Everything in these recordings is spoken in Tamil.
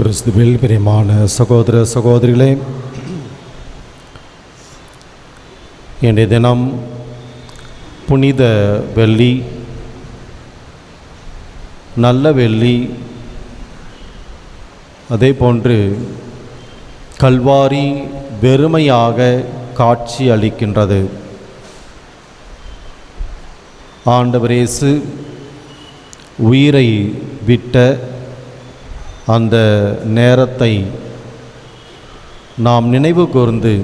கிறிஸ்துவில் பிரியமான சகோதர சகோதரிகளே இன்றைய தினம் புனித வெள்ளி நல்ல வெள்ளி அதே போன்று கல்வாரி வெறுமையாக காட்சி அளிக்கின்றது. ஆண்டவரேசு உயிரை விட்ட அந்த நேரத்தை நாம் நினைவு கூர்ந்து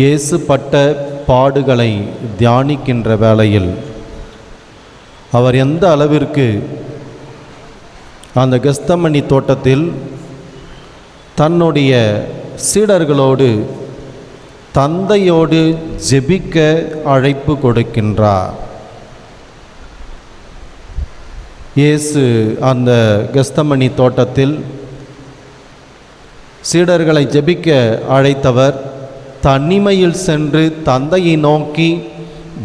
இயேசுப்பட்ட பாடுகளை தியானிக்கின்ற வேளையில் அவர் எந்த அளவிற்கு அந்த கெஸ்தமணி தோட்டத்தில் தன்னுடைய சீடர்களோடு தந்தையோடு ஜெபிக்க அழைப்பு கொடுக்கின்றார். இயேசு அந்த கெஸ்தமணி தோட்டத்தில் சீடர்களை ஜெபிக்க அழைத்தவர் தனிமையில் சென்று தந்தையை நோக்கி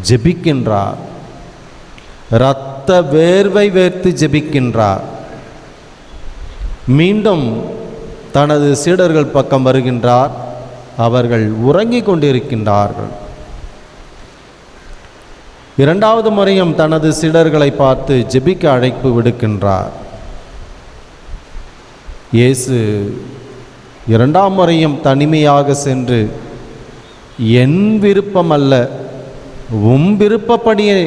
ஜெபிக்கின்றார். இரத்த வேர்வை வேர்த்து ஜெபிக்கின்றார். மீண்டும் தனது சீடர்கள் பக்கம் வருகின்றார். அவர்கள் உறங்கிக் கொண்டிருக்கின்றார்கள். இரண்டாவது முறையும் தனது சீடர்களை பார்த்து ஜெபிக்க அழைப்பு விடுக்கின்றார். இயேசு இரண்டாம் முறையும் தனிமையாக சென்று என் விருப்பம் அல்ல உம் விருப்பப்படியே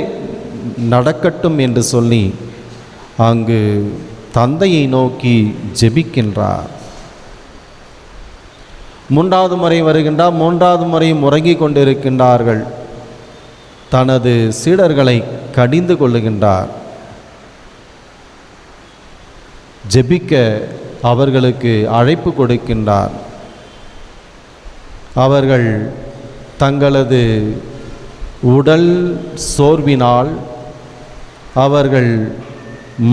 நடக்கட்டும் என்று சொல்லி அங்கு தந்தையை நோக்கி ஜெபிக்கின்றார். மூன்றாவது முறை வருகின்றார் மூன்றாவது முறையும் உறங்கிக் கொண்டிருக்கின்றார்கள். தனது சீடர்களை கடிந்து கொள்ளுகின்றார். ஜெபிக்க அவர்களுக்கு அழைப்பு கொடுக்கின்றார். அவர்கள் தங்களது உடல் சோர்வினால் அவர்கள்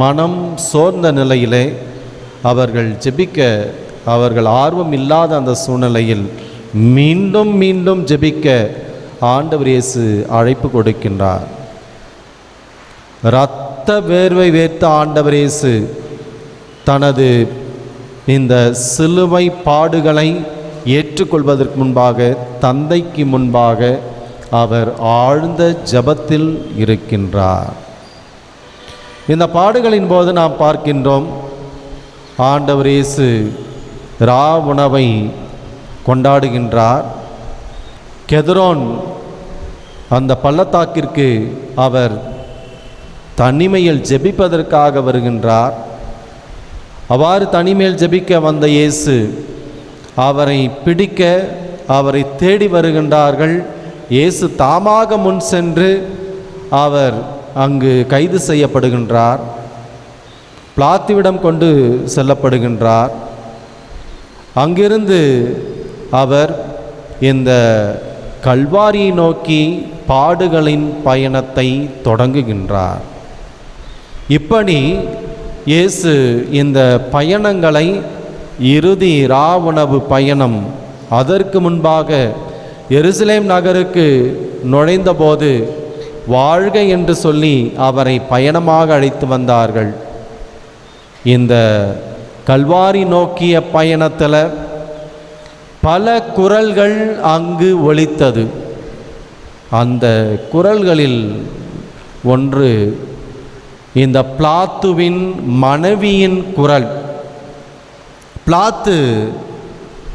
மனம் சோர்ந்த நிலையிலே அவர்கள் ஜெபிக்க அவர்கள் ஆர்வம் இல்லாத அந்த சூழ்நிலையில் மீண்டும் மீண்டும் ஜெபிக்க ஆண்டவர் இயேசு அழைப்பு கொடுக்கின்றார். இரத்த வேர்வை வேர்த்த ஆண்டவர் இயேசு தனது இந்த சிலுவை பாடுகளை ஏற்றுக்கொள்வதற்கு முன்பாக தந்தைக்கு முன்பாக அவர் ஆழ்ந்த ஜபத்தில் இருக்கின்றார். இந்த பாடுகளின் போது நாம் பார்க்கின்றோம் ஆண்டவர் இயேசு ரா உணவை கொண்டாடுகின்றார். கெதரோன் அந்த பள்ளத்தாக்கிற்கு அவர் தனிமையில் ஜெபிப்பதற்காக வருகின்றார். அவ்வாறு தனிமையில் ஜெபிக்க வந்த இயேசு அவரை பிடிக்க அவரை தேடி வருகின்றார்கள். இயேசு தாமாக முன் சென்று அவர் அங்கு கைது செய்யப்படுகின்றார். பிளாத்திவிடம் கொண்டு செல்லப்படுகின்றார். அங்கிருந்து அவர் இந்த கல்வாரியை நோக்கி பாடுகளின் பயணத்தை தொடங்குகின்றார். இப்படி இயேசு இந்த பயணங்களை இறுதி ராவுணவு பயணம் அதற்கு முன்பாக எருசலேம் நகருக்கு நுழைந்தபோது வாழ்க என்று சொல்லி அவரை பயணமாக அழைத்து வந்தார்கள். இந்த கல்வாரி நோக்கிய பயணத்தில் பல குரல்கள் அங்கு ஒலித்தது. அந்த குரல்களில் ஒன்று இந்த பிளாத்துவின் மனைவியின் குரல். பிளாத்து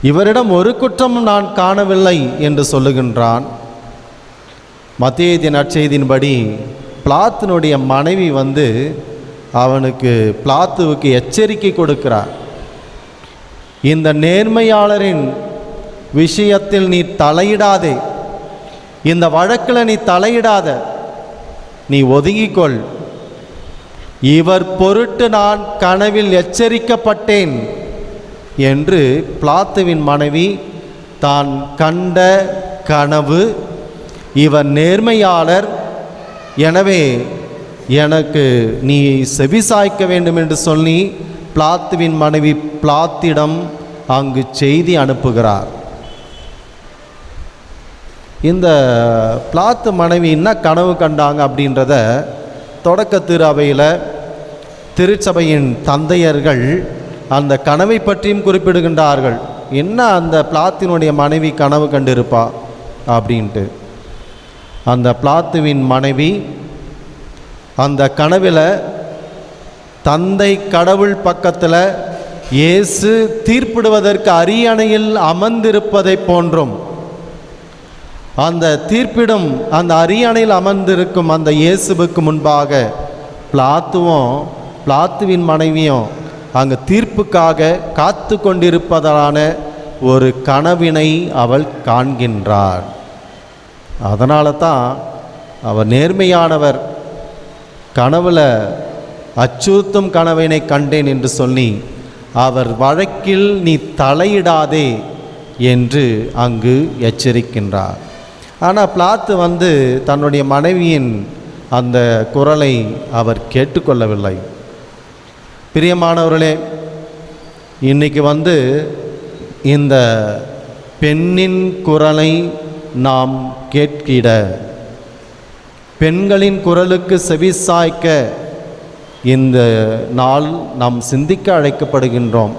இவரிடம் ஒரு குற்றம் நான் காணவில்லை என்று சொல்லுகின்றான். மத்திய நற்செய்தியின்படி பிளாத்தினுடைய மனைவி வந்து அவனுக்கு பிளாத்துவுக்கு எச்சரிக்கை கொடுக்கிறார். இந்த நேர்மையாளரின் விஷயத்தில் நீ தலையிடாதே. இந்த வழக்கில் நீ தலையிடாத. நீ ஒதுங்கிக்கொள். இவர் பொருட்டு நான் கனவில் எச்சரிக்கப்பட்டேன் என்று பிளாத்துவின் மனைவி தான் கண்ட கனவு இவர் நேர்மையாளர். எனவே எனக்கு நீ செவிசாய்க்க வேண்டும் என்று சொல்லி பிளாத்துவின் மனைவி பிளாத்திடம் அங்கு செய்தி அனுப்புகிறார். இந்த பிளாத்து மனைவி என்ன கனவு கண்டாங்க அப்படின்றத தொடக்க திரு அவையில் திருச்சபையின் தந்தையர்கள் அந்த கனவை பற்றியும் குறிப்பிடுகின்றார்கள். என்ன அந்த பிளாத்தினுடைய மனைவி கனவு கண்டிருப்பா? அப்படின்ட்டு. அந்த பிளாத்துவின் மனைவி அந்த கனவில் தந்தை கடவுள் பக்கத்தில் இயேசு தீர்ப்பிடுவதற்கு அரியணையில் அமர்ந்திருப்பதைப் போன்றும். அந்த தீர்ப்பிடம் அந்த அரியணையில் அமர்ந்திருக்கும் அந்த இயேசுவுக்கு முன்பாக பிளாத்துவும் பிளாத்துவின் மனைவியும் அங்கு தீர்ப்புக்காக காத்து கொண்டிருப்பதான ஒரு கனவினை அவள் காண்கின்றார் அதனால தான் அவர் நேர்மையானவர். கனவுல அச்சுறுத்தும் கனவினை கண்டேன் என்று சொல்லி அவர் வழக்கில் நீ தலையிடாதே என்று அங்கு எச்சரிக்கின்றார். ஆனால் பிளாத்து வந்து தன்னுடைய மனைவியின் அந்த குரலை அவர் கேட்டுக்கொள்ளவில்லை. பிரியமானவர்களே இன்றைக்கி வந்து இந்த பெண்ணின் குரலை நாம் கேட்கிட பெண்களின் குரலுக்கு செவிசாய்க்க இந்த நாள் நாம் சிந்திக்க அழைக்கப்படுகின்றோம்.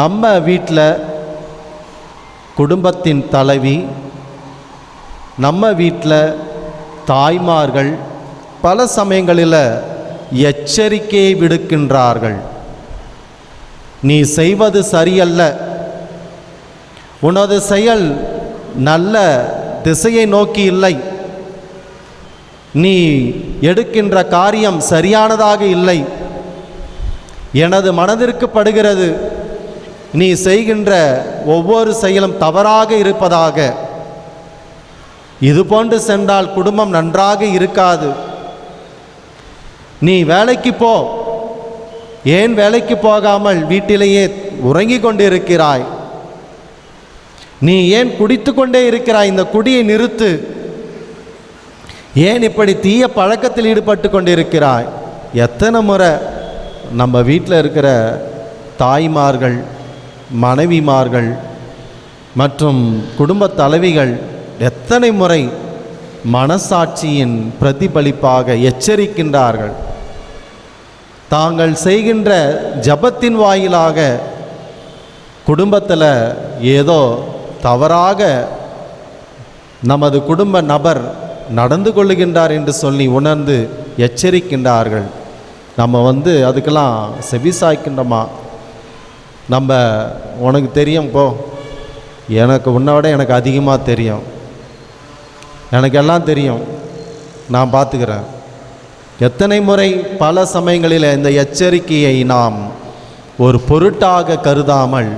நம்ம வீட்டில் குடும்பத்தின் தலைவி நம்ம வீட்டில் தாய்மார்கள் பல சமயங்களில் எச்சரிக்கையை விடுக்கின்றார்கள். நீ செய்வது சரியல்ல. உனது செயல் நல்ல திசையை நோக்கி இல்லை. நீ எடுக்கின்ற காரியம் சரியானதாக இல்லை. எனது மனதிற்கு படுகிறது. நீ செய்கின்ற ஒவ்வொரு செயலும் தவறாக இருப்பதாக. இது போன்று சென்றால் குடும்பம் நன்றாக இருக்காது. நீ வேலைக்கு போ. ஏன் வேலைக்கு போகாமல் வீட்டிலேயே உறங்கிக் கொண்டிருக்கிறாய்? நீ ஏன் குடித்து கொண்டே இருக்கிறாய்? இந்த குடியை நிறுத்து. ஏன் இப்படி தீய பழக்கத்தில் ஈடுபட்டு கொண்டிருக்கிறாய்? எத்தனை முறை நம்ம வீட்டில் இருக்கிற தாய்மார்கள் மனைவிமார்கள் மற்றும் குடும்ப தலைவிகள் எத்தனை முறை மனசாட்சியின் பிரதிபலிப்பாக எச்சரிக்கின்றார்கள். தாங்கள் செய்கின்ற ஜபத்தின் வாயிலாக குடும்பத்தில் ஏதோ தவறாக நமது குடும்ப நபர் நடந்து கொள்ளுகின்றார் என்று சொல்லி உணர்ந்து எச்சரிக்கின்றார்கள். நம்ம வந்து அதுக்கெல்லாம் செவிசாய்க்கின்றோமா நம்ம உனக்கு தெரியும் போ. எனக்கு உன்னை விட எனக்கு அதிகமாக தெரியும். எனக்கு எல்லாம் தெரியும். நான் பார்த்துக்கிறேன். எத்தனை முறை பல சமயங்களில் இந்த எச்சரிக்கையை நாம் ஒரு பொருட்டாக கருதாமல்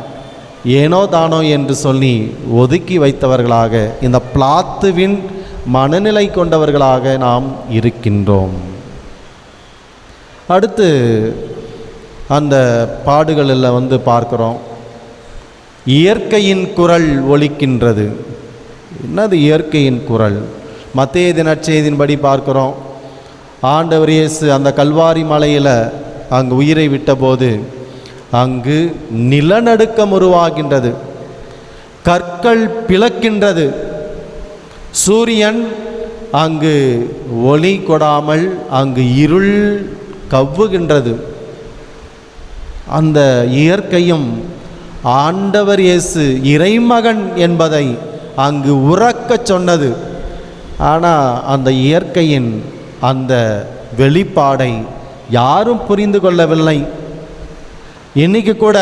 ஏனோ தானோ என்று சொல்லி ஒதுக்கி வைத்தவர்களாக இந்த பிளாத்துவின் மனநிலை கொண்டவர்களாக நாம் இருக்கின்றோம். அடுத்து அந்த பாடுகளில் வந்து பார்க்குறோம். இயற்கையின் குரல் ஒலிக்கின்றது. என்னது இயற்கையின் குரல்? மத்திய தினச்செய்தின்படி பார்க்குறோம். ஆண்டவர் இயேசு அந்த கல்வாரி மலையில் அங்கு உயிரை விட்டபோது அங்கு நிலநடுக்கம் உருவாகின்றது. கற்கள் பிளக்கின்றது. சூரியன் அங்கு ஒளி கொடாமல் அங்கு இருள் கவ்வுகின்றது. அந்த இயற்கையும் ஆண்டவர் இயேசு இறைமகன் என்பதை அங்கு உறக்கச் சொன்னது. ஆனால் அந்த இயற்கையின் அந்த வெளிப்பாடை யாரும் புரிந்து கொள்ளவில்லை. இன்றைக்கு கூட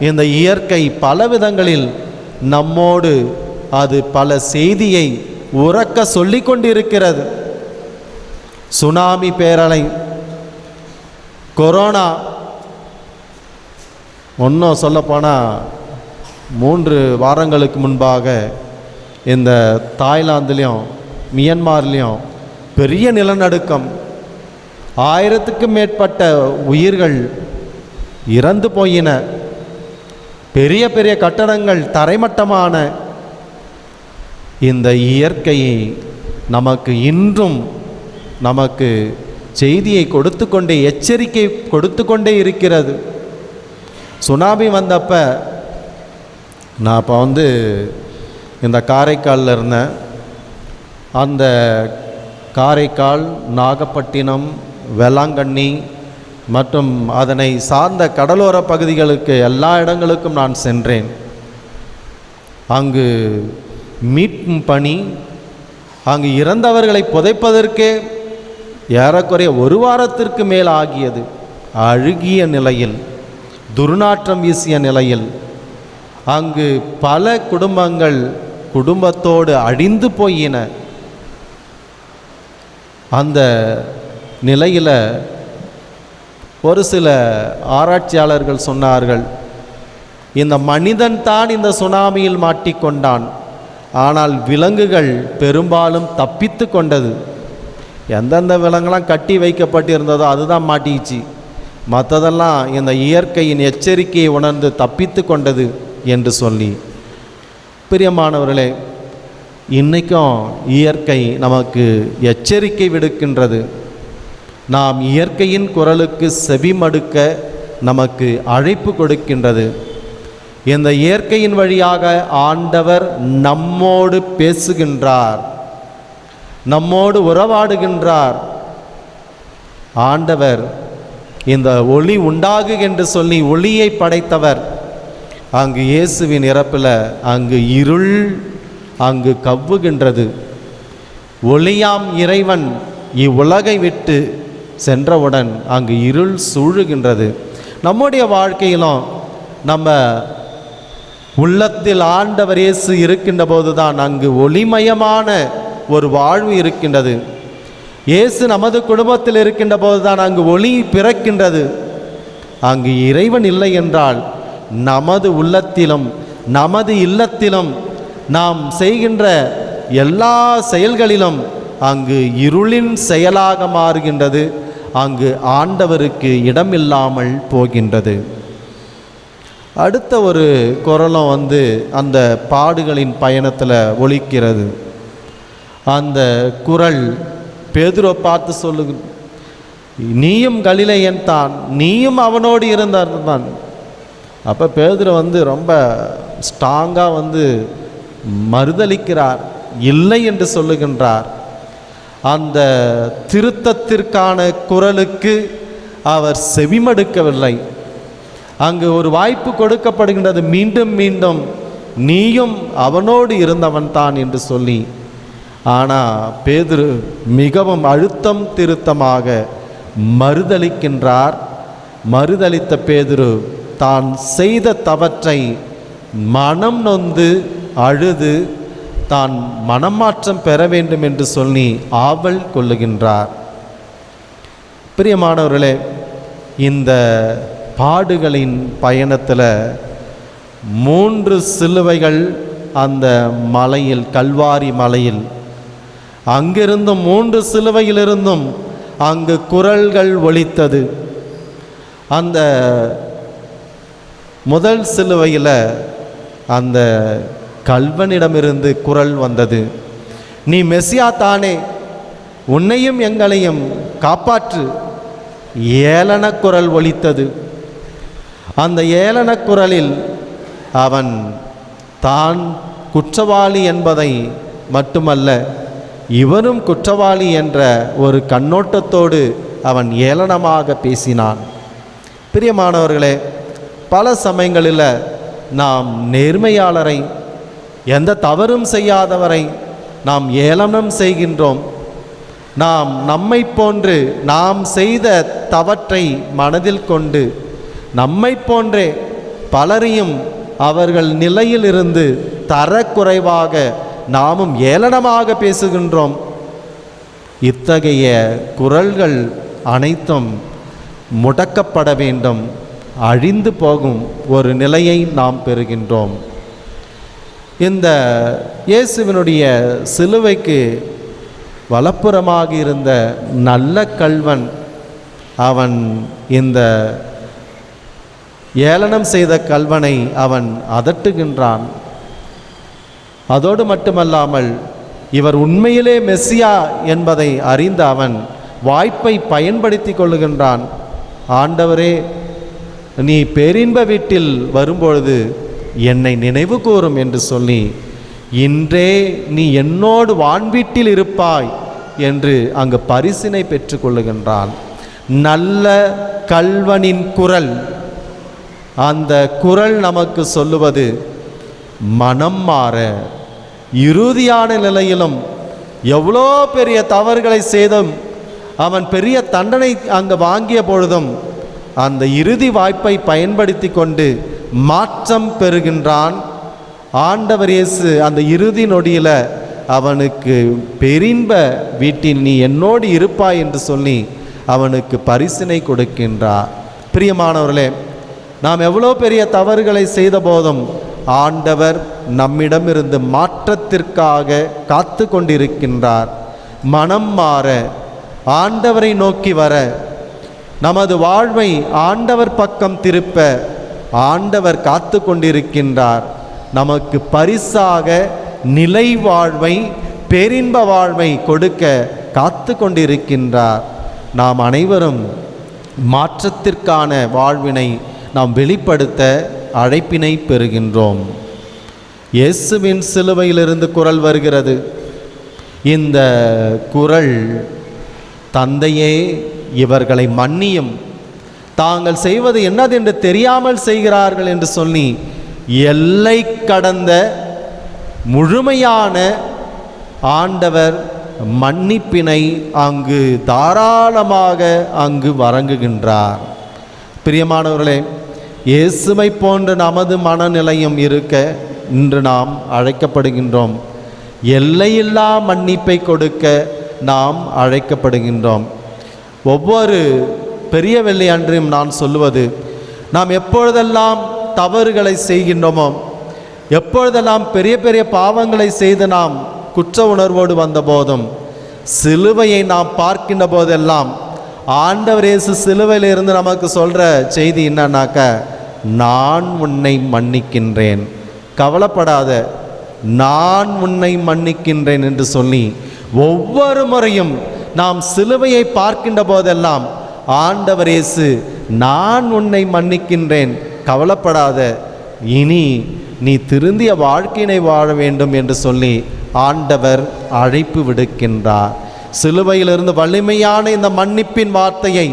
இந்த இயற்கை பல விதங்களில் நம்மோடு அது பல செய்தியை உறக்க சொல்லி கொண்டிருக்கிறது. சுனாமி பேரலை கொரோனா ஒன்றும் சொல்லப்போனால் மூன்று வாரங்களுக்கு முன்பாக இந்த தாய்லாந்துலேயும் மியன்மார்லேயும் பெரிய நிலநடுக்கம். ஆயிரத்துக்கும் மேற்பட்ட உயிர்கள் இறந்து போயின. பெரிய பெரிய கட்டடங்கள் தரைமட்டமான இந்த இயற்கையை நமக்கு இன்றும் நமக்கு செய்தியை கொடுத்து கொண்டே எச்சரிக்கை கொடுத்து கொண்டே இருக்கிறது. சுனாமி வந்தப்போ நான் இப்போ வந்து இந்த காரைக்காலில் இருந்தேன். அந்த காரைக்கால் நாகப்பட்டினம் வேளாங்கண்ணி மற்றும் அதனை சார்ந்த கடலோர பகுதிகளுக்கு எல்லா இடங்களுக்கும் நான் சென்றேன். அங்கு மீட்கும் பணி அங்கு இறந்தவர்களை புதைப்பதற்கே ஏறக்குறைய ஒரு வாரத்திற்கு மேல் ஆகியது அழுகிய நிலையில் துர்நாற்றம் வீசிய நிலையில் அங்கு பல குடும்பங்கள் குடும்பத்தோடு அழிந்து போயின. அந்த நிலையில் ஒரு சில ஆராய்ச்சியாளர்கள் சொன்னார்கள் இந்த மனிதன் தான் இந்த சுனாமியில் மாட்டிக்கொண்டான் ஆனால் விலங்குகள் பெரும்பாலும் தப்பித்து கொண்டது. எந்தெந்த விலங்குலாம் கட்டி வைக்கப்பட்டிருந்ததோ அதுதான் மாட்டிக்கிச்சு. மற்றதெல்லாம் இந்த இயற்கையின் எச்சரிக்கையை உணர்ந்து தப்பித்து கொண்டது. என்று சொல்லி. பிரியமானவர்களே இன்றைக்கும் இயற்கை நமக்கு எச்சரிக்கை விடுக்கின்றது. நாம் இயற்கையின் குரலுக்கு செவிமடுக்க நமக்கு அழைப்பு கொடுக்கின்றது. இந்த இயற்கையின் வழியாக ஆண்டவர் நம்மோடு பேசுகின்றார். நம்மோடு உறவாடுகின்றார். ஆண்டவர் இந்த ஒளி உண்டாகு என்று சொல்லி ஒளியை படைத்தவர். அங்கு இயேசுவின் இறப்பில் அங்கு இருள் அங்கு கவ்வுகின்றது. ஒளியாம் இறைவன் இவ்வுலகை விட்டு சென்றவுடன் அங்கு இருள் சூழுகின்றது. நம்முடைய வாழ்க்கையிலும் நம்ம உள்ளத்தில் ஆண்டவர் இயேசு இருக்கின்ற போதுதான் அங்கு ஒளிமயமான ஒரு வாழ்வு இருக்கின்றது. இயேசு நமது குடும்பத்தில் இருக்கின்ற போதுதான் அங்கு ஒளி பிறக்கின்றது. அங்கு இறைவன் இல்லை என்றால் நமது உள்ளத்திலும் நமது இல்லத்திலும் நாம் செய்கின்ற எல்லா செயல்களிலும் அங்கு இருளின் செயலாக மாறுகின்றது. அங்கு ஆண்டவருக்கு இடமில்லாமல் போகின்றது. அடுத்த ஒரு குரலும் வந்து அந்த பாடுகளின் பயணத்தில் ஒழிக்கிறது அந்த குரல் பேதுரை பார்த்து சொல்லு நீயும் கலிலையன் தான் நீயும் அவனோடு இருந்தான். தான் அப்போ பேதுரு வந்து ரொம்ப ஸ்ட்ராங்காக வந்து மறுதளிக்கிறார். இல்லை என்று சொல்லுகின்றார். அந்த திருத்தத்திற்கான குரலுக்கு அவர் செவிமடுக்கவில்லை. அங்கு ஒரு வாய்ப்பு கொடுக்கப்படுகின்றது. மீண்டும் மீண்டும் நீயும் அவனோடு இருந்தவன் தான் என்று சொல்லி. ஆனால் பேதுரு மிகவும் அழுத்தம் திருத்தமாக மறுதளிக்கின்றார். மறுதளித்த பேதுரு தான் செய்த தவற்றை மனம் நொந்து அழுது தான் மனமாற்றம் பெற வேண்டும் என்று சொல்லி ஆவல் கொள்ளுகின்றார். பிரியமானவர்களே இந்த பாடுகளின் பயணத்தில் மூன்று சிலுவைகள் அந்த மலையில் கல்வாரி மலையில். அங்கிருந்தும் மூன்று சிலுவையிலிருந்தும் அங்கு குரல்கள் ஒலித்தது. அந்த முதல் சிலுவையில் அந்த கல்வனிடமிருந்து குரல் வந்தது நீ மெஸ்ஸியா தானே உன்னையும் எங்களையும் காப்பாற்று ஏளன குரல் ஒலித்தது. அந்த ஏளன குரலில் அவன் தான் குற்றவாளி என்பதை மட்டுமல்ல இவரும் குற்றவாளி என்ற ஒரு கண்ணோட்டத்தோடு அவன் ஏளனமாக பேசினான். பிரியமானவர்களே பல சமயங்களில் நாம் நேர்மையாளரை எந்த தவறும் செய்யாதவரை நாம் ஏளனம் செய்கின்றோம். நாம் நம்மை போன்று நாம் செய்த தவற்றை மனதில் கொண்டு நம்மை போன்றே பலரையும் அவர்கள் நிலையிலிருந்து தரக்குறைவாக நாமும் ஏளனமாக பேசுகின்றோம். இத்தகைய குரல்கள் அனைத்தும் முடக்கப்பட வேண்டும். அழிந்து போகும் ஒரு நிலையை நாம் பெறுகின்றோம். இந்த இயேசுவினுடைய சிலுவைக்கு வலப்புறமாக இருந்த நல்ல கல்வன் அவன் இந்த ஏளனம் செய்த கல்வனை அவன் அதட்டுகின்றான். அதோடு மட்டுமல்லாமல் இவர் உண்மையிலே மெஸ்ஸியா என்பதை அறிந்த அவன் வாய்ப்பை பயன்படுத்தி கொள்ளுகின்றான். ஆண்டவரே நீ பேரின்ப வீட்டில் வரும்பொழுது என்னை நினைவு கூறும் என்று சொல்லி இன்றே நீ என்னோடு வான்வீட்டில் இருப்பாய் என்று அங்கு பரிசினை பெற்றுக்கொள்ளுகின்றான் நல்ல கல்வனின் குரல். அந்த குரல் நமக்கு சொல்லுவது மனம் மாற இறுதியான நிலையிலும் எவ்வளோ பெரிய தவறுகளை செய்தும் அவன் பெரிய தண்டனை அங்கு வாங்கிய பொழுதும் அந்த இறுதி வாய்ப்பை பயன்படுத்தி கொண்டு மாற்றம் பெறுகின்றான். ஆண்டவர் இயேசு அந்த இறுதி நொடியில் அவனுக்கு பெரின்ப வீட்டில் நீ என்னோடு இருப்பாய் என்று சொல்லி அவனுக்கு பரிசினை கொடுக்கின்றார். பிரியமானவர்களே நாம் எவ்வளோ பெரிய தவறுகளை செய்த போதும் ஆண்டவர் நம்மிடமிருந்து மாற்றத்திற்காக காத்து கொண்டிருக்கின்றார் மனம் மாற ஆண்டவரை நோக்கி வர நமது வாழ்வை ஆண்டவர் பக்கம் திருப்ப ஆண்டவர் காத்து கொண்டிருக்கின்றார். நமக்கு பரிசாக நிலை வாழ்வை பேரின்ப வாழ்வை கொடுக்க காத்து கொண்டிருக்கின்றார். நாம் அனைவரும் மாற்றத்திற்கான வாழ்வினை நாம் வெளிப்படுத்த அழைப்பினை பெறுகின்றோம். இயேசுவின் சிலுவையிலிருந்து குரல் வருகிறது. இந்த குரல் தந்தையே இவர்களை மன்னியும். தாங்கள் செய்வது என்னது என்று தெரியாமல் செய்கிறார்கள் என்று சொல்லி எல்லை கடந்த முழுமையான ஆண்டவர் மன்னிப்பினை அங்கு தாராளமாக அங்கு வழங்குகின்றார். பிரியமானவர்களே இயேசுமை போன்ற நமது மனநிலையும் இருக்க இன்று நாம் அழைக்கப்படுகின்றோம். எல்லையில்லா மன்னிப்பை கொடுக்க நாம் அழைக்கப்படுகின்றோம். ஒவ்வொரு பெரிய வெள்ளி அன்றையும் நான் சொல்லுவது நாம் எப்பொழுதெல்லாம் தவறுகளை செய்கின்றோமோ எப்பொழுதெல்லாம் பெரிய பெரிய பாவங்களை செய்து நாம் குற்ற உணர்வோடு வந்த போதும் சிலுவையை நாம் பார்க்கின்ற போதெல்லாம் ஆண்டவர் இயேசு நமக்கு சொல்கிற செய்தி என்னன்னாக்க நான் உன்னை மன்னிக்கின்றேன். கவலைப்படாத நான் உன்னை மன்னிக்கின்றேன் என்று சொல்லி ஒவ்வொரு முறையும் நாம் சிலுவையை பார்க்கின்ற போதெல்லாம் ஆண்டவர் இயேசு நான் உன்னை மன்னிக்கின்றேன் கவலைப்படாத. இனி நீ திருந்திய வாழ்க்கையினை வாழ வேண்டும் என்று சொல்லி ஆண்டவர் அழைப்பு விடுக்கின்றார். சிலுவையிலிருந்து வலிமையான இந்த மன்னிப்பின் வார்த்தையை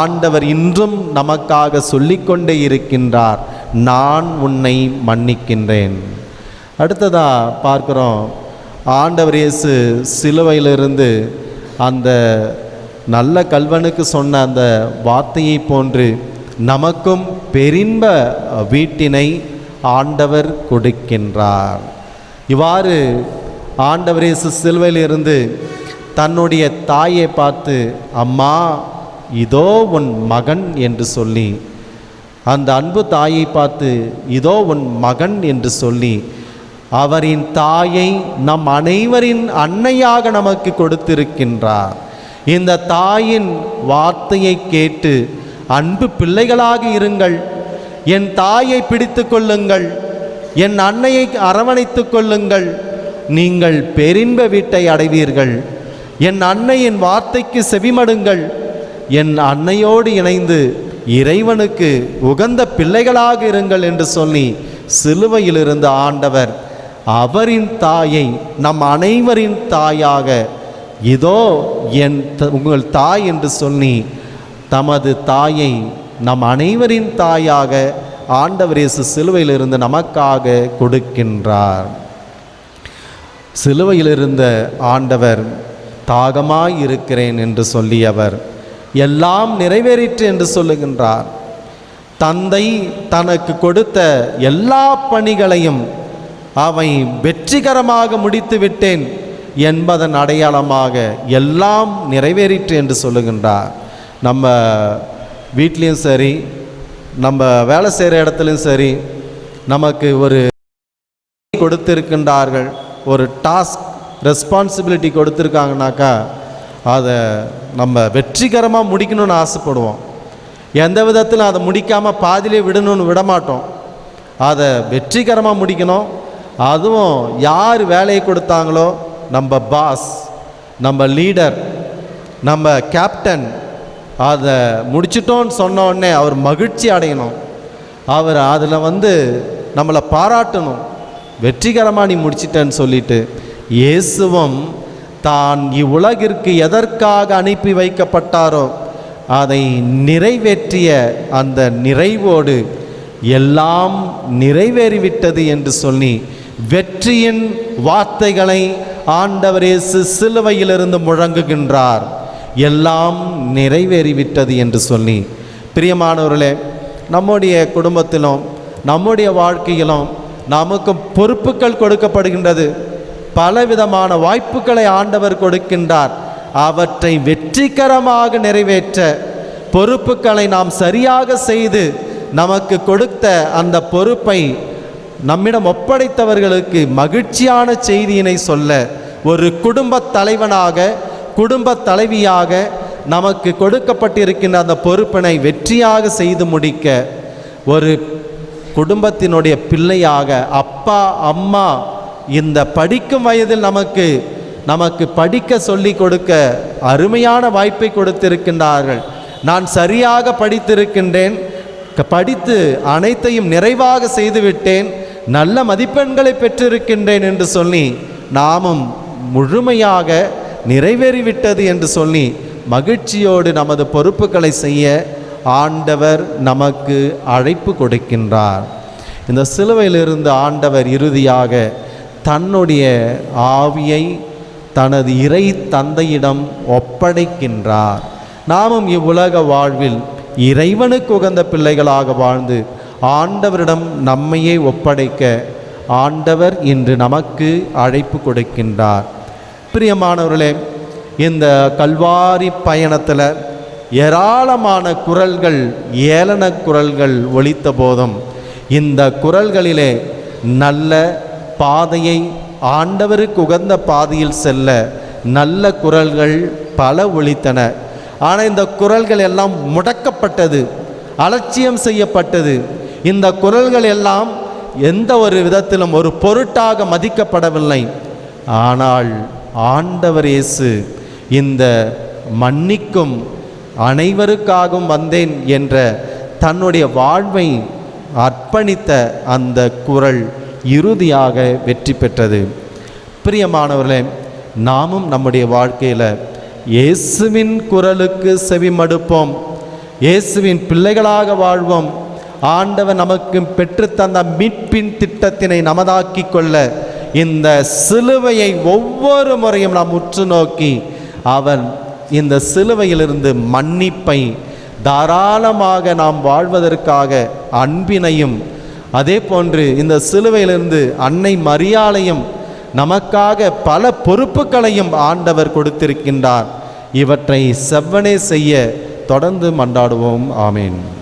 ஆண்டவர் இன்றும் நமக்காக சொல்லிக்கொண்டே இருக்கின்றார். நான் உன்னை மன்னிக்கின்றேன். அடுத்ததாக பார்க்குறோம். ஆண்டவர் இயேசு சிலுவையிலிருந்து அந்த நல்ல கல்வனுக்கு சொன்ன அந்த வார்த்தையை போன்று நமக்கும் பெரின்ப வீட்டினை ஆண்டவர் கொடுக்கின்றார். இவ்வாறு ஆண்டவர் இயேசு சிலுவையிலிருந்து தன்னுடைய தாயை பார்த்து அம்மா இதோ உன் மகன் என்று சொல்லி அந்த அன்பு தாயை பார்த்து இதோ உன் மகன் என்று சொல்லி அவரின் தாயை நம் அனைவரின் அன்னையாக நமக்கு கொடுத்திருக்கின்றார். இந்த தாயின் வார்த்தையை கேட்டு அன்பு பிள்ளைகளாக இருங்கள். என் தாயை பிடித்து கொள்ளுங்கள். என் அன்னையை அரவணைத்து கொள்ளுங்கள். நீங்கள் பெரின்ப வீட்டை அடைவீர்கள். என் அன்னையின் வார்த்தைக்கு செவிமடுங்கள். என் அன்னையோடு இணைந்து இறைவனுக்கு உகந்த பிள்ளைகளாக இருங்கள் என்று சொல்லி சிலுவையிலிருந்து ஆண்டவர் அவரின் தாயை நம் அனைவரின் தாயாக இதோ என் த- உங்கள் தாய் என்று சொல்லி தமது தாயை நம் அனைவரின் தாயாக ஆண்டவர் இயேசு சிலுவையிலிருந்து நமக்காக கொடுக்கின்றார். சிலுவையில் இருந்த ஆண்டவர் தாகமாய் இருக்கிறேன் என்று சொல்லியவர் எல்லாம் நிறைவேறிற்று என்று சொல்லுகின்றார். தந்தை தனக்கு கொடுத்த எல்லா பணிகளையும் அவை வெற்றிகரமாக முடித்து விட்டேன் என்பதன் அடையாளமாக எல்லாம் நிறைவேறிற்று என்று சொல்லுகின்றார். நம்ம வீட்லேயும் சரி நம்ம வேலை செய்கிற இடத்துலையும் சரி நமக்கு ஒரு கொடுத்திருக்கின்றார்கள் ஒரு டாஸ்க் ரெஸ்பான்சிபிலிட்டி கொடுத்துருக்காங்கனாக்கா அதை நம்ம வெற்றிகரமாக முடிக்கணும்னு ஆசைப்படுவோம். எந்த விதத்தில் அதை முடிக்காமல் பாதியிலே விடணும்னு விட மாட்டோம் அதை வெற்றிகரமாக முடிக்கணும். அதுவும் யார் வேலையை கொடுத்தாங்களோ நம்ம பாஸ் நம்ம லீடர் நம்ம கேப்டன் அதை முடிச்சிட்டோன்னு சொன்னோடனே அவர் மகிழ்ச்சி அடையணும். அவர் அதில் வந்து நம்மளை பாராட்டணும். வெற்றிகரமாக நீ முடிச்சிட்டேன்னு சொல்லிட்டு இயேசுவும் தான் இவ்வுலகிற்கு எதற்காக அனுப்பி வைக்கப்பட்டாரோ அதை நிறைவேற்றிய அந்த நிறைவோடு எல்லாம் நிறைவேறிவிட்டது என்று சொல்லி வெற்றியின் வார்த்தைகளை ஆண்டவர் இயேசு சிலுவையிலிருந்து முழங்குகின்றார். எல்லாம் நிறைவேறிவிட்டது என்று சொல்லி. பிரியமானவர்களே நம்முடைய குடும்பத்திலும் நம்முடைய வாழ்க்கையிலும் நமக்கு பொறுப்புகள் கொடுக்கப்படுகின்றது. பலவிதமான வாய்ப்புகளை ஆண்டவர் கொடுக்கின்றார். அவற்றை வெற்றிகரமாக நிறைவேற்ற பொறுப்புகளை நாம் சரியாக செய்து நமக்கு கொடுத்த அந்த பொறுப்பை நம்மிடம் ஒப்படைத்தவர்களுக்கு மகிழ்ச்சியான செய்தியினை சொல்ல ஒரு குடும்பத் தலைவனாக குடும்பத் தலைவியாக நமக்கு கொடுக்கப்பட்டிருக்கின்ற அந்த பொறுப்பினை வெற்றியாக செய்து முடிக்க ஒரு குடும்பத்தினுடைய பிள்ளையாக அப்பா அம்மா இந்த படிக்கும் வயதில் நமக்கு நமக்கு படிக்க சொல்லி கொடுக்க அருமையான வாய்ப்பை கொடுத்திருக்கின்றார்கள். நான் சரியாக படித்திருக்கின்றேன் படித்து அனைத்தையும் நிறைவாக செய்துவிட்டேன். நல்ல மதிப்பெண்களை பெற்றிருக்கின்றேன் என்று சொல்லி நாமும் முழுமையாக நிறைவேறிவிட்டது என்று சொல்லி மகிழ்ச்சியோடு நமது பொறுப்புகளை செய்ய ஆண்டவர் நமக்கு அழைப்பு கொடுக்கின்றார். இந்த சிலுவையிலிருந்து ஆண்டவர் இறுதியாக தன்னுடைய ஆவியை தனது இறை தந்தையிடம் ஒப்படைக்கின்றார். நாமும் இவ்வுலக வாழ்வில் இறைவனுக்கு உகந்த பிள்ளைகளாக வாழ்ந்து ஆண்டவரிடம் நம்மையே ஒப்படைக்க ஆண்டவர் இன்று நமக்கு அழைப்பு கொடுக்கின்றார். பிரியமானவர்களே இந்த கல்வாரி பயணத்தில் ஏராளமான குரல்கள் ஏளன குரல்கள் ஒழித்த போதும் இந்த குரல்களிலே நல்ல பாதையை ஆண்டவருக்கு உகந்த பாதையில் செல்ல நல்ல குரல்கள் பல ஒலித்தன. ஆனால் இந்த குரல்கள் எல்லாம் முடக்கப்பட்டது அலட்சியம் செய்யப்பட்டது. இந்த குரல்கள் எல்லாம் எந்த ஒரு விதத்திலும் ஒரு பொருட்டாக மதிக்கப்படவில்லை. ஆனால் ஆண்டவர் இயேசு இந்த மன்னிக்கும் அனைவருக்காகவும் வந்தேன் என்ற தன்னுடைய வாழ்வை அர்ப்பணித்த அந்த குரல் இறுதியாக வெற்றி பெற்றது. பிரியமானவர்களே நாமும் நம்முடைய வாழ்க்கையில் இயேசுவின் குரலுக்கு செவிமடுப்போம். இயேசுவின் பிள்ளைகளாக வாழ்வோம். ஆண்டவர் நமக்கு பெற்றுத்தந்த மீட்பின் திட்டத்தினை நமதாக்கி கொள்ள இந்த சிலுவையை ஒவ்வொரு முறையும் நாம் உற்று நோக்கி அவன் இந்த சிலுவையிலிருந்து மன்னிப்பை தாராளமாக நாம் வாழ்வதற்காக அன்பினையும் அதே போன்று இந்த சிலுவையிலிருந்து அன்னை மரியாளையும் நமக்காக பல பொறுப்புகளையும் ஆண்டவர் கொடுத்திருக்கின்றார். இவற்றை செவ்வனே செய்ய தொடர்ந்து மன்றாடுவோம். ஆமேன்.